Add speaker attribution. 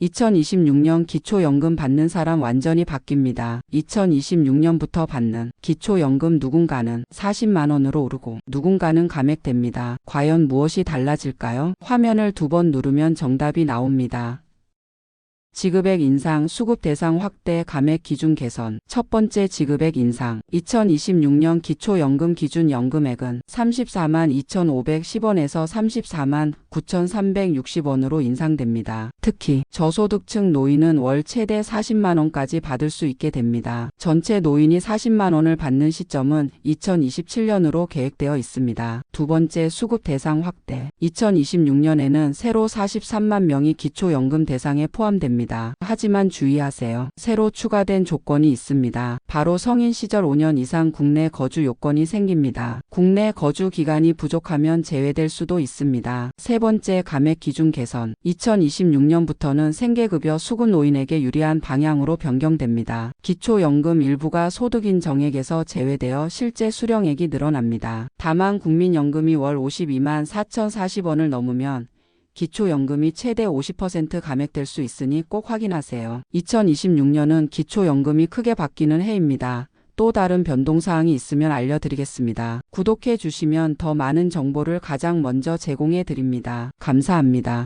Speaker 1: 2026년 기초연금 받는 사람 완전히 바뀝니다. 2026년부터 받는 기초연금 누군가는 40만원으로 오르고 누군가는 감액됩니다. 과연 무엇이 달라질까요? 화면을 두 번 누르면 정답이 나옵니다. 지급액 인상, 수급 대상 확대, 감액 기준 개선. 첫 번째 지급액 인상. 2026년 기초연금 기준 연금액은 34만 2,510원에서 34만 9,360원으로 인상됩니다. 특히 저소득층 노인은 월 최대 40만 원까지 받을 수 있게 됩니다. 전체 노인이 40만 원을 받는 시점은 2027년으로 계획되어 있습니다. 두 번째 수급 대상 확대. 2026년에는 새로 43만 명이 기초연금 대상에 포함됩니다. 하지만 주의하세요. 새로 추가된 조건이 있습니다. 바로 성인 시절 5년 이상 국내 거주 요건이 생깁니다. 국내 거주 기간이 부족하면 제외될 수도 있습니다. 세 번째 감액 기준 개선. 2026년부터는 생계급여 수급 노인에게 유리한 방향으로 변경됩니다. 기초연금 일부가 소득인 정액에서 제외되어 실제 수령액이 늘어납니다. 다만 국민연금이 월 52만 4,040원을 넘으면 기초연금이 최대 50% 감액될 수 있으니 꼭 확인하세요. 2026년은 기초연금이 크게 바뀌는 해입니다. 또 다른 변동사항이 있으면 알려드리겠습니다. 구독해 주시면 더 많은 정보를 가장 먼저 제공해 드립니다. 감사합니다.